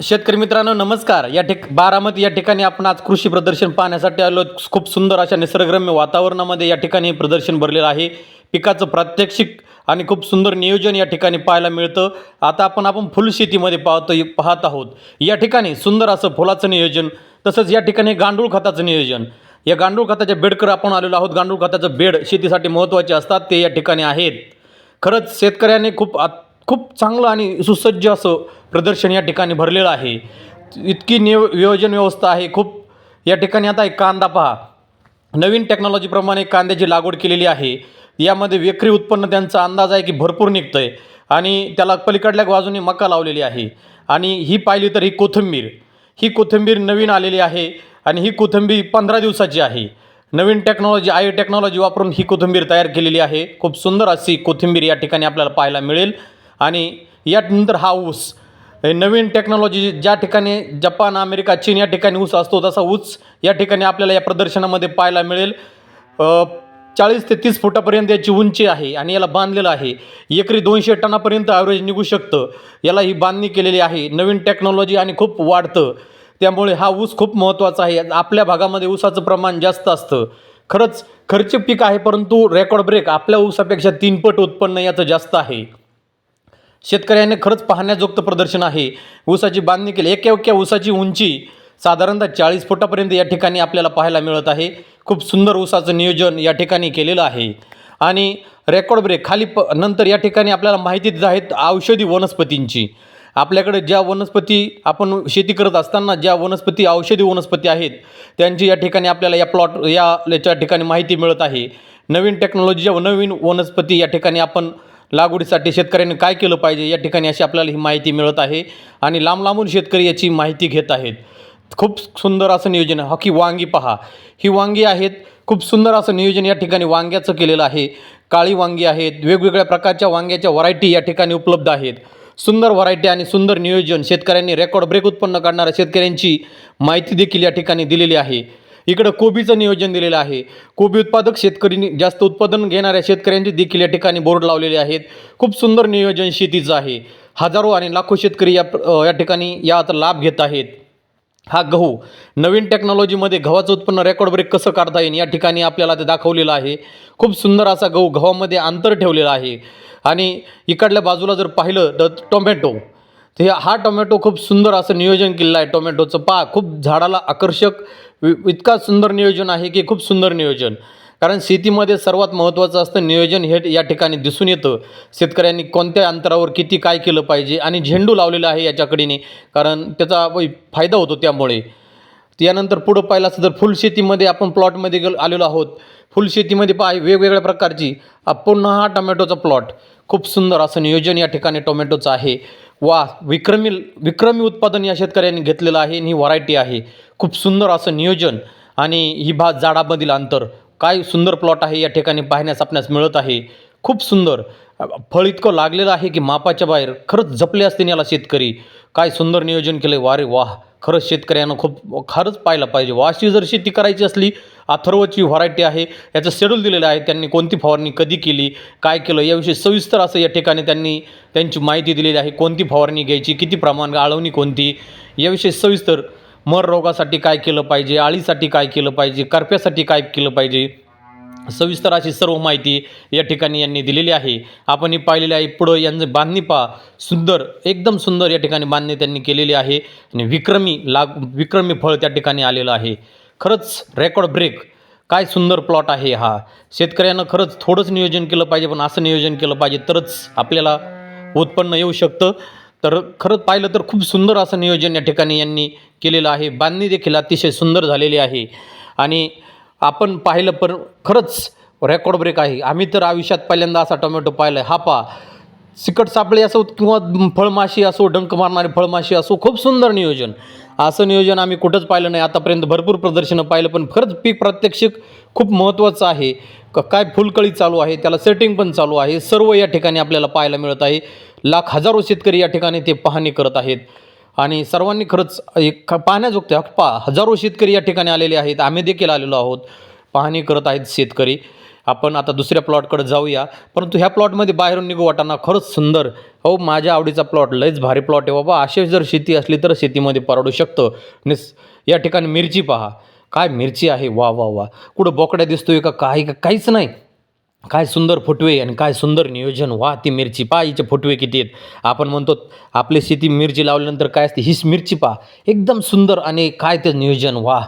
शेतकरी मित्रांनो नमस्कार. या ठिक बारामती या ठिकाणी आपण आज कृषी प्रदर्शन पाहण्यासाठी आलो खूप सुंदर अशा निसर्गरम्य वातावरणामध्ये या ठिकाणी प्रदर्शन भरलेलं आहे. पिकाचं प्रात्यक्षिक आणि खूप सुंदर नियोजन या ठिकाणी पाहायला मिळतं. आता आपण आपण फुलशेतीमध्ये पाहतो पाहत आहोत. या ठिकाणी सुंदर असं फुलाचं नियोजन तसंच या ठिकाणी गांडूळ खताचं नियोजन. या गांडूळ खताच्या बेडकर आपण आलेलो आहोत. गांडूळ खताचं बेड शेतीसाठी महत्त्वाचे असतात ते या ठिकाणी आहेत. खरंच शेतकऱ्यांनी खूप आत खूप चांगलं आणि सुसज्ज असं प्रदर्शन या ठिकाणी भरलेलं आहे. इतकी नियो नियोजन व्यवस्था आहे. खूप या ठिकाणी आता एक कांदा पहा. नवीन टेक्नॉलॉजीप्रमाणे कांद्याची लागवड केलेली आहे. यामध्ये विक्री उत्पन्न त्यांचा अंदाज आहे की भरपूर निघतं आहे आणि त्याला पलीकडल्या बाजूने मका लावलेली आहे. आणि ही पाहिली तर ही कोथिंबीर. ही कोथिंबीर नवीन आलेली आहे आणि ही कोथिंबीर पंधरा दिवसाची आहे. नवीन टेक्नॉलॉजी आय टेक्नॉलॉजी वापरून ही कोथिंबीर तयार केलेली आहे. खूप सुंदर अशी कोथिंबीर या ठिकाणी आपल्याला पाहायला मिळेल. आणि यानंतर हा ऊस नवीन टेक्नॉलॉजी ज्या ठिकाणी जपान अमेरिका चीन या ठिकाणी ऊस असतो तसा ऊस या ठिकाणी आपल्याला या प्रदर्शनामध्ये पाहायला मिळेल. चाळीस ते तीस फुटापर्यंत याची उंची आहे आणि याला बांधलेलं आहे. एकरी दोनशे टनापर्यंत ॲव्हरेज निघू शकतं. याला ही बांधणी केलेली आहे. नवीन टेक्नॉलॉजी आणि खूप वाढतं. त्यामुळे हा ऊस खूप महत्त्वाचा आहे. आपल्या भागामध्ये ऊसाचं प्रमाण जास्त असतं. खरंच खर्च पीक आहे परंतु रेकॉर्ड ब्रेक आपल्या ऊसापेक्षा तीनपट उत्पन्न याचं जास्त आहे. शेतकऱ्याने खरंच पाहण्याजोगतं प्रदर्शन आहे. ऊसाची बांधणी केली. एका एका ऊसाची उंची साधारणतः चाळीस फुटापर्यंत या ठिकाणी आपल्याला पाहायला मिळत आहे. खूप सुंदर ऊसाचं नियोजन या ठिकाणी केलेलं आहे. आणि रेकॉर्ड ब्रेक खाली प नंतर या ठिकाणी आपल्याला माहिती देत आहेत औषधी वनस्पतींची. आपल्याकडे ज्या वनस्पती आपण शेती करत असताना ज्या वनस्पती औषधी वनस्पती आहेत त्यांची या ठिकाणी आपल्याला या प्लॉट या याच्या ठिकाणी माहिती मिळत आहे. नवीन टेक्नॉलॉजी नवीन वनस्पती या ठिकाणी आपण लागवडीसाठी शेतकऱ्यांनी काय केलं पाहिजे? या ठिकाणी अशी आपल्याला ही माहिती मिळत आहे आणि लांब लांबून शेतकरी याची माहिती घेत आहेत. खूप सुंदर असं नियोजन आहे. हॉकी वांगी पहा. ही वांगी आहेत. खूप सुंदर असं नियोजन या ठिकाणी वांग्याचं केलेलं आहे. काळी वांगी आहेत. वेगवेगळ्या प्रकारच्या वांग्याच्या व्हरायटी या ठिकाणी उपलब्ध आहेत. सुंदर व्हरायटी आणि सुंदर नियोजन शेतकऱ्यांनी रेकॉर्ड ब्रेक उत्पन्न काढणाऱ्या शेतकऱ्यांची माहिती देखील या ठिकाणी दिलेली आहे. इकडं कोबीचं नियोजन दिलेलं आहे. कोबी उत्पादक शेतकरी जास्त उत्पादन घेणाऱ्या शेतकऱ्यांचे देखील या ठिकाणी बोर्ड लावलेले आहेत. खूप सुंदर नियोजन शेतीचं आहे. हजारो आणि लाखो शेतकरी या या ठिकाणी या आता लाभ घेत आहेत. हा गहू नवीन टेक्नॉलॉजीमध्ये गव्हाचं उत्पन्न रेकॉर्ड ब्रेक कसं काढता येईल या ठिकाणी आपल्याला ते दाखवलेलं आहे. खूप सुंदर असा गहू गव्हामध्ये अंतर ठेवलेलं आहे. आणि इकडल्या बाजूला जर पाहिलं तर टोमॅटो. ते हा टोमॅटो खूप सुंदर असं नियोजन केलेलं आहे टोमॅटोचं. पा खूप झाडाला आकर्षक वि- इतका सुंदर नियोजन आहे की खूप सुंदर नियोजन. कारण शेतीमध्ये सर्वात महत्त्वाचं असतं नियोजन हे या ठिकाणी दिसून येतं. शेतकऱ्यांनी कोणत्या अंतरावर किती काय केलं पाहिजे आणि झेंडू लावलेला आहे याच्याकडीने. कारण त्याचा फायदा होतो त्यामुळे. त्यानंतर पुढं पाहिलं असं तर फुलशेतीमध्ये आपण प्लॉटमध्ये गेलो आलेलो आहोत. फुलशेतीमध्ये पाय वेगवेगळ्या प्रकारची पुन्हा हा टोमॅटोचा प्लॉट. खूप सुंदर असं नियोजन या ठिकाणी टोमॅटोचं आहे. वा विक्रमी विक्रमी उत्पादन या शेतकऱ्यांनी घेतलेलं आहे आणि ही व्हरायटी आहे. खूप सुंदर असं नियोजन आणि ही भात झाडामधील अंतर. काय सुंदर प्लॉट आहे या ठिकाणी पाहण्यास आपणास मिळत आहे. खूप सुंदर. फळ इतकं लागलेलं आहे की मापाच्या बाहेर खरंच जपले असते याला शेतकरी. काय सुंदर नियोजन केलं वारे वाह. खरंच शेतकऱ्यांना खूप खरंच पाहायला पाहिजे. वाशी जर शेती करायची असली अथर्वची व्हरायटी आहे याचं शेड्यूल दिलेलं आहे त्यांनी कोणती फवारणी कधी केली काय केलं याविषयी सविस्तर असं या ठिकाणी त्यांनी त्यांची माहिती दिलेली आहे कोणती फवारणी घ्यायची किती प्रमाण आळवणी कोणती याविषयी सविस्तर मर रोगासाठी काय केलं पाहिजे आळीसाठी काय केलं पाहिजे करप्यासाठी काय केलं पाहिजे सविस्तर अशी सर्व माहिती या ठिकाणी यांनी दिलेली आहे. आपण ही पाहिलेली आहे. पुढं यांचं बांधणी पहा. सुंदर एकदम सुंदर या ठिकाणी बांधणी त्यांनी केलेली आहे. आणि विक्रमी लाग विक्रमी फळ त्या ठिकाणी आलेलं आहे. खरंच रेकॉर्ड ब्रेक काय सुंदर प्लॉट आहे हा. शेतकऱ्यांना खरंच थोडंच नियोजन केलं पाहिजे पण असं नियोजन केलं पाहिजे तरच आपल्याला उत्पन्न येऊ शकतं. तर खरंच पाहिलं तर खूप सुंदर असं नियोजन या ठिकाणी यांनी केलेलं आहे. बांधणी देखील अतिशय सुंदर झालेली आहे. आणि आपण पाहिलं पण खरंच रेकॉर्ड ब्रेक आहे. आम्ही तर आयुष्यात पहिल्यांदा असा टोमॅटो पाहिला आहे हा पा सिकट सापळे असो किंवा फळमाशी असो डंक मारणारी फळमाशी असो खूप सुंदर नियोजन. असं नियोजन आम्ही कुठंच पाहिलं नाही. आतापर्यंत भरपूर प्रदर्शनं पाहिलं पण खरंच पीक प्रात्यक्षिक खूप महत्त्वाचं आहे. क काय फुलकळी चालू आहे त्याला सेटिंग पण चालू आहे. सर्व या ठिकाणी आपल्याला पाहायला मिळत आहे. लाख हजारो शेतकरी या ठिकाणी ते पाहणी करत आहेत. आणि सर्वांनी खरंच एक पाहण्याजोगते पा हजारो शेतकरी या ठिकाणी आलेले आहेत. आम्ही देखील आलेलो आहोत. पाहणी करत आहेत शेतकरी. आपण आता दुसऱ्या प्लॉटकडे जाऊया. परंतु ह्या प्लॉटमध्ये बाहेरून निघू वाटाना खरंच सुंदर. अहो माझ्या आवडीचा प्लॉट लयच भारी प्लॉट आहे बाबा. अशी जर शेती असली तर शेतीमध्ये परवडू शकतं. निस या ठिकाणी मिरची पहा. काय मिरची आहे? वा वा वा. कुठं बोकड्या दिसतोय का? काही का काहीच नाही. काय सुंदर फुटवे आणि काय सुंदर नियोजन. वा ती मिरची. पा हिचे फुटवे किती आहेत. आपण म्हणतो आपली शेती मिरची लावल्यानंतर काय असते? हीच मिरची पा एकदम सुंदर आणि काय ते नियोजन. वा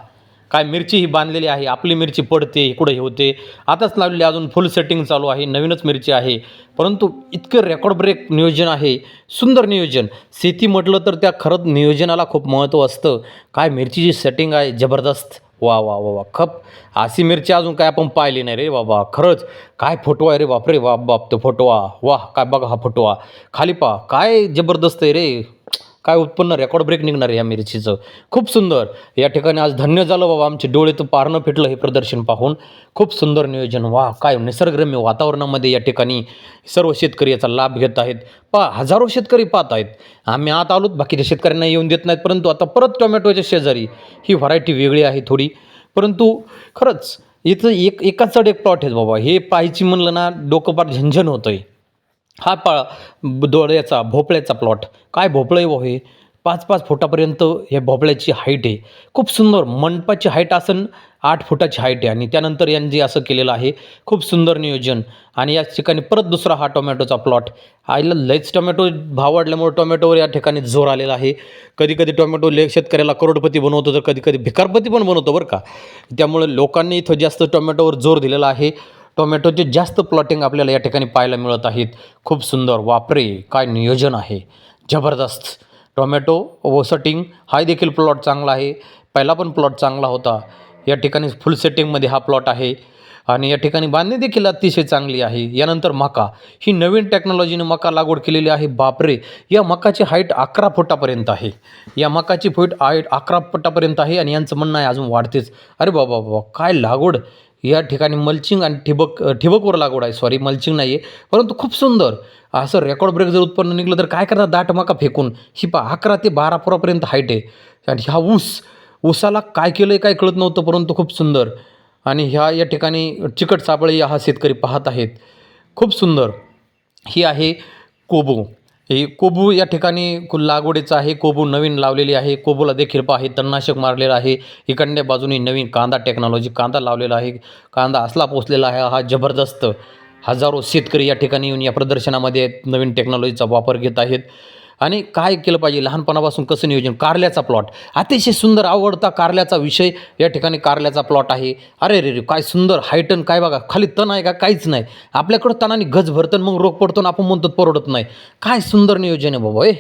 काय मिरची ही बांधलेली आहे. आपली मिरची पडते इकडं हे होते. आताच लावलेली अजून फुल सेटिंग चालू आहे. नवीनच मिरची आहे. परंतु इतकं रेकॉर्ड ब्रेक नियोजन आहे. सुंदर नियोजन. शेती म्हटलं तर त्या खरंच नियोजनाला खूप महत्त्व असतं. काय मिरचीची सेटिंग आहे जबरदस्त. वा वा वा वा. खप. अशी मिरची अजून काय आपण पाहिली नाही रे बाबा. खरंच. काय फोटो आहे रे बापरे बाप बाप तो फोटो वा काय बघा हा फोटो खाली पा काय जबरदस्त आहे रे. काय उत्पन्न रेकॉर्ड ब्रेक निघणार आहे या मिरचीचं. खूप सुंदर. या ठिकाणी आज धन्य झालं बाबा आमचे डोळे तर पारणं फिटलं हे प्रदर्शन पाहून. खूप सुंदर नियोजन. वा काय निसर्गरम्य वातावरणामध्ये या ठिकाणी सर्व शेतकरी याचा लाभ घेत आहेत. पा हजारो शेतकरी पाहत आहेत. आम्ही आत आलोत बाकीच्या शेतकऱ्यांना येऊन देत नाहीत परंतु आता परत टोमॅटोच्या शेजारी ही व्हरायटी वेगळी आहे थोडी. परंतु खरंच इथं एक एकाच चढ एक प्लॉट आहेत बाबा. हे पाहायची म्हणलं ना डोकंपार झंझन होतं आहे हा पा डोळ्याचा भोपळ्याचा प्लॉट काय भोपळे व हे? पाच पाच फुटापर्यंत हे भोपळ्याची हाईट आहे. खूप सुंदर मंडपाची हाईट असन आठ फुटाची हाईट आहे. आणि त्यानंतर यांनी असं केलेलं आहे खूप सुंदर नियोजन. आणि या ठिकाणी परत दुसरा हा टोमॅटोचा प्लॉट आईला लयच टोमॅटो भाव वाढल्यामुळे टोमॅटोवर या ठिकाणी जोर आलेला आहे. कधी कधी टोमॅटो ले शेतकऱ्याला करोडपती बनवतो तर कधी कधी भिकारपती पण बनवतो बरं का. त्यामुळे लोकांनी इथं जास्त टोमॅटोवर जोर दिलेला आहे. टोमॅटोचे जास्त प्लॉटिंग आपल्याला या ठिकाणी पाहायला मिळत आहेत. खूप सुंदर वापरे काय नियोजन आहे. जबरदस्त. टोमॅटो वसटिंग हा देखील प्लॉट चांगला आहे. पहिला पण प्लॉट चांगला होता. या ठिकाणी फुल सेटिंगमध्ये हा प्लॉट आहे. आणि या ठिकाणी बांधणी देखील अतिशय चांगली आहे. यानंतर मका. ही नवीन टेक्नॉलॉजीने मका लागवड केलेली आहे. बापरे! या मकाची हाईट अकरा फुटापर्यंत आहे. या मकाची फुट हाईट अकरा फुटापर्यंत आहे आणि यांचं म्हणणं आहे अजून वाढतेच. अरे बाबा बाबा काय लागवड! या ठिकाणी मल्चिंग आणि ठिबक ठिबकवर लागवड आहे. सॉरी मल्चिंग नाही आहे परंतु खूप सुंदर. असं रेकॉर्ड ब्रेक जर उत्पन्न निघलं तर काय करतात? दाट मका फेकून. ही पा अकरा ते बारा पुरापर्यंत हाईट आहे. आणि हा ऊस ऊसाला काय केलं आहे काय कळत नव्हतं परंतु खूप सुंदर. आणि ह्या या ठिकाणी चिकट सापळे हा शेतकरी पाहत आहेत. खूप सुंदर. ही आहे कोबू. हे कोबू या ठिकाणी कु- लागवडीचं आहे. कोबू नवीन लावलेली आहे. कोबूला देखील पहा हे तणनाशक मारलेलं आहे. इकडल्या बाजूने नवीन कांदा टेक्नॉलॉजी कांदा लावलेला आहे. कांदा असला पोचलेला आहे. हा जबरदस्त हजारो शेतकरी या ठिकाणी येऊन या प्रदर्शनामध्ये नवीन टेक्नॉलॉजीचा वापर घेत आहेत. आणि काय केलं पाहिजे? लहानपणापासून कसं नियोजन? कारल्याचा प्लॉट अतिशय सुंदर आवडता कारल्याचा विषय या ठिकाणी कारल्याचा प्लॉट आहे. अरे रे रे काय सुंदर हायटन काय बघा खाली तण आहे का? काहीच नाही. आपल्याकडं तणाने गज भरतं मग रोग पडतो आणि आपण म्हणतो परवडत नाही. काय सुंदर नियोजन आहे बाबा ए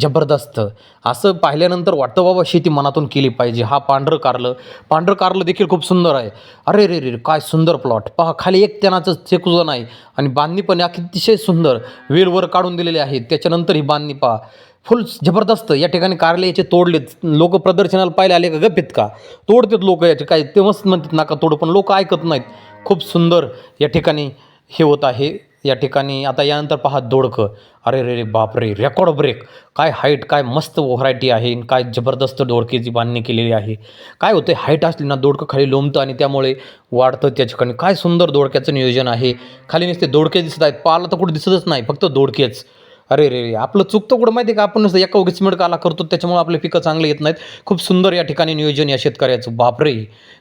जबरदस्त. असं पाहिल्यानंतर वाटतं बाबा शेती मनातून केली पाहिजे. हा पांढरं कारलं. पांढरं कारलं देखील खूप सुंदर आहे. अरे रे रे काय सुंदर प्लॉट पहा खाली एक त्यानाचं चेकुजं नाही. आणि बांधणी पण अतिशय सुंदर. वेलवर काढून दिलेले आहेत. त्याच्यानंतर ही बांधणी पहा. फुल जबरदस्त. या ठिकाणी कार्यालयाचे याचे तोडलेत लोक प्रदर्शनाला पाहिले आले का? गप्पीत का? तोडतात लोक याचे. काय? तेव्हाच म्हणतात नाका तोड. पण लोक ऐकत नाहीत. खूप सुंदर या ठिकाणी हे होत आहे. या ठिकाणी. आता यानंतर पहा दोडकं. अरे रे रे बापरे रेकॉर्ड ब्रेक काय हाईट काय मस्त व्हरायटी आहे आणि काय जबरदस्त दोडकेची बांधणी केलेली आहे. काय होतं हाईट असली ना दोडकं खाली लोंबतं आणि त्यामुळे वाढतं त्या ठिकाणी. काय सुंदर दोडक्याचं नियोजन आहे. खाली नुसते दोडके दिसत आहेत. पाला तर कुठं दिसतच नाही फक्त दोडकेच. अरे रे रे आपलं चुकतं कुठं माहिती आहे का? आपण नुसतं एका उगीच मिळकाला करतो त्याच्यामुळे आपले पिकं चांगले येत नाहीत. खूप सुंदर या ठिकाणी नियोजन या शेतकऱ्याचं. बापरे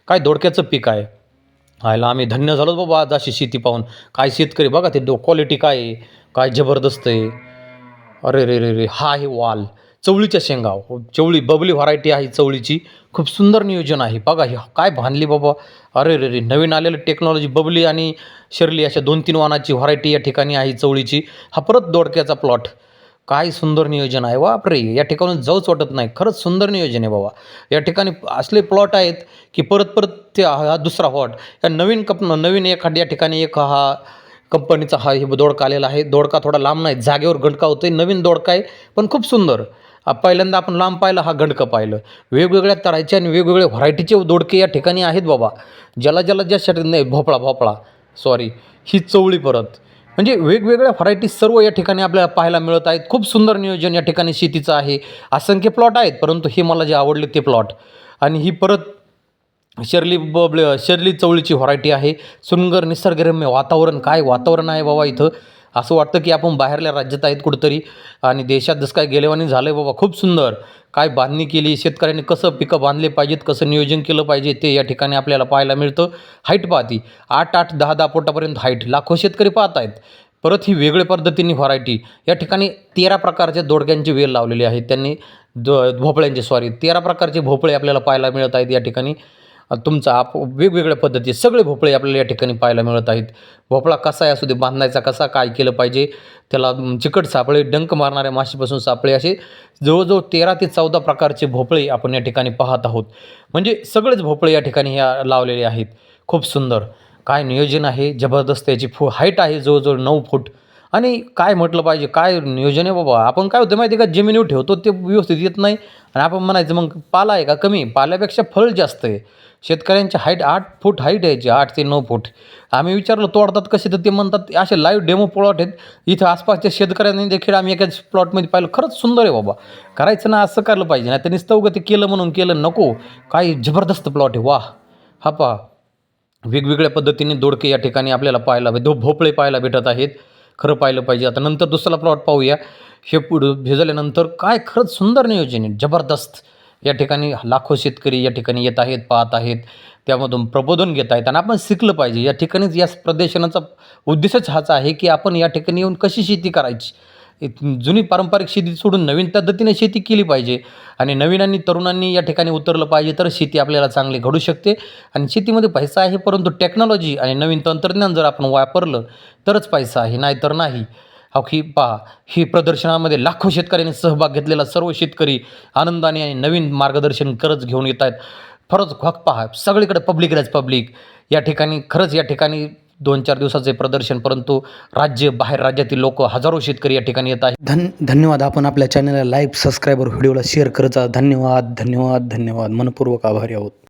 काय दोडक्याचं पीक आहे. आयला आम्ही धन्य झालो बाबा आज अशी शेती पाहून. काय शेतकरी बघा ते क्वालिटी काय आहे? काय जबरदस्त आहे? अरे रे रे रे हा आहे वाल. चवळीच्या शेंगा. हो, चवळी बबली व्हरायटी आहे चवळीची. खूप सुंदर नियोजन आहे. बघा हे काय बांधली बाबा. अरे रे रे नवीन आलेलं टेक्नॉलॉजी बबली आणि शर्ली अशा दोन तीन वानाची व्हरायटी या ठिकाणी आहे चवळीची. हा परत दोडक्याचा प्लॉट काय सुंदर नियोजन आहे? बापरे! या ठिकाणून जाऊच वाटत नाही. खरंच सुंदर नियोजन आहे बाबा. या ठिकाणी असले प्लॉट आहेत की परत परत ते हा दुसरा हॉट. या नवीन कप नवीन एखाद्या ठिकाणी एक हा कंपनीचा हा हे दोडका आलेला आहे. दोडका थोडा लांब नाही. जागेवर गंडका आहे नवीन दोडका आहे पण खूप सुंदर. पहिल्यांदा आपण लांब पाहिलं हा गंडकं पाहिलं. वेगवेगळ्या तरायचे आणि वेगवेगळ्या व्हरायटीचे दोडके या ठिकाणी आहेत बाबा. ज्याला ज्याला ज्या शर्ट नाही भोपळा भोपळा. सॉरी ही चवळी परत. म्हणजे वेगवेगळ्या व्हरायटी सर्व या ठिकाणी आपल्याला पाहायला मिळत आहेत. खूप सुंदर नियोजन या ठिकाणी शेतीचं आहे. असंख्य प्लॉट आहेत परंतु हे मला जे आवडले ते प्लॉट आणि ही परत शर्ली बबले शर्ली चवळीची व्हरायटी आहे. सुंदर निसर्गरम्य वातावरण. काय वातावरण आहे बाबा इथं? असं वाटतं की आपण बाहेरल्या राज्यात आहेत कुठंतरी आणि देशात जसं काय गेलेवानी झालं आहे बाबा खूप सुंदर. काय बांधणी केली शेतकऱ्यांनी कसं पिकं बांधले पाहिजेत कसं नियोजन केलं पाहिजे ते या ठिकाणी आपल्याला पाहायला मिळतं. हाईट पाहती. आठ आठ दहा दहा फुटापर्यंत हाईट लाखो शेतकरी पाहत आहेत परत ही वेगळ्या पद्धतीने व्हरायटी या ठिकाणी तेरा प्रकारच्या दोडक्यांची वेल लावलेली आहे त्यांनी द भोपळ्यांचे सॉरी तेरा प्रकारचे भोपळे आपल्याला पाहायला मिळत आहेत या ठिकाणी. तुमचा आप वेगवेगळ्या पद्धती सगळे भोपळे आपल्याला या ठिकाणी पाहायला मिळत आहेत. भोपळा कसा आहे असू दे बांधायचा कसा काय केलं पाहिजे त्याला चिकट सापळे डंक मारणाऱ्या माशीपासून सापळे असे जवळजवळ तेरा ते चौदा प्रकारचे भोपळे आपण या ठिकाणी पाहत आहोत. म्हणजे सगळेच भोपळे या ठिकाणी ह्या लावलेले आहेत. खूप सुंदर. काय नियोजन आहे? जबरदस्त याची फू हाईट आहे जवळजवळ नऊ फूट. आणि काय म्हटलं पाहिजे काय नियोजन आहे बाबा? आपण काय होतं माहिती आहे का जमिनीवर ठेवतो ते व्यवस्थित येत नाही. आणि आपण म्हणायचं मग पाला आहे का कमी? पाल्यापेक्षा फळ जास्त आहे. शेतकऱ्यांची हाईट आठ फूट हाईट यायची आठ ते नऊ फूट. आम्ही विचारलो तोडतात कसे? तर ते म्हणतात असे लाईव्ह डेमो प्लॉट आहेत. इथं आसपासच्या शेतकऱ्यांनी देखील आम्ही एकाच प्लॉटमध्ये पाहिलं. खरंच सुंदर आहे बाबा. करायचं ना असं करायला पाहिजे. नाही तर नुसतं ते केलं म्हणून केलं नको. काय जबरदस्त प्लॉट आहे. वाह! हा पहा. वेगवेगळ्या पद्धतीने दोडके या ठिकाणी आपल्याला पाहायला दो भोपळे पाहायला भेटत आहेत. खरं पाहिलं पाहिजे. आता नंतर दुसरा प्लॉट पाहूया. हे पुढं हे झाल्यानंतर काय? खरंच सुंदर नियोजन आहे. जबरदस्त. या ठिकाणी लाखो शेतकरी या ठिकाणी येत आहेत पाहत आहेत. त्यामधून प्रबोधन घेत आहेत आणि आपण शिकलं पाहिजे. या ठिकाणीच या प्रदर्शनाचा उद्देशच हाच आहे की आपण या ठिकाणी येऊन कशी शेती करायची? जुनी पारंपरिक शेती सोडून नवीन पद्धतीने शेती केली पाहिजे आणि नवीन आणि तरुणांनी या ठिकाणी उतरलं पाहिजे तर शेती आपल्याला चांगली घडू शकते. आणि शेतीमध्ये पैसा आहे परंतु टेक्नॉलॉजी आणि नवीन तंत्रज्ञान जर आपण वापरलं तरच पैसा आहे नाहीतर नाही. अखी पहा ही प्रदर्शनामध्ये लाखो शेतकऱ्यांनी सहभाग घेतलेला सर्व शेतकरी आनंदाने आणि नवीन मार्गदर्शन करत घेऊन येत आहेत. खरंच हक पहा सगळीकडे पब्लिक राज पब्लिक या ठिकाणी खरंच या ठिकाणी दोन चार दिवसाचे प्रदर्शन परंतु राज्य बाहेर राज्यातील लोक हजारो शेतकरी या ठिकाणी येत आहेत. धन धन्यवाद. आपण आपल्या चॅनलला लाईव्ह सबस्क्राईबर व्हिडिओला शेअर करत जा. धन्यवाद धन्यवाद धन्यवाद. मनपूर्वक आभारी आहोत.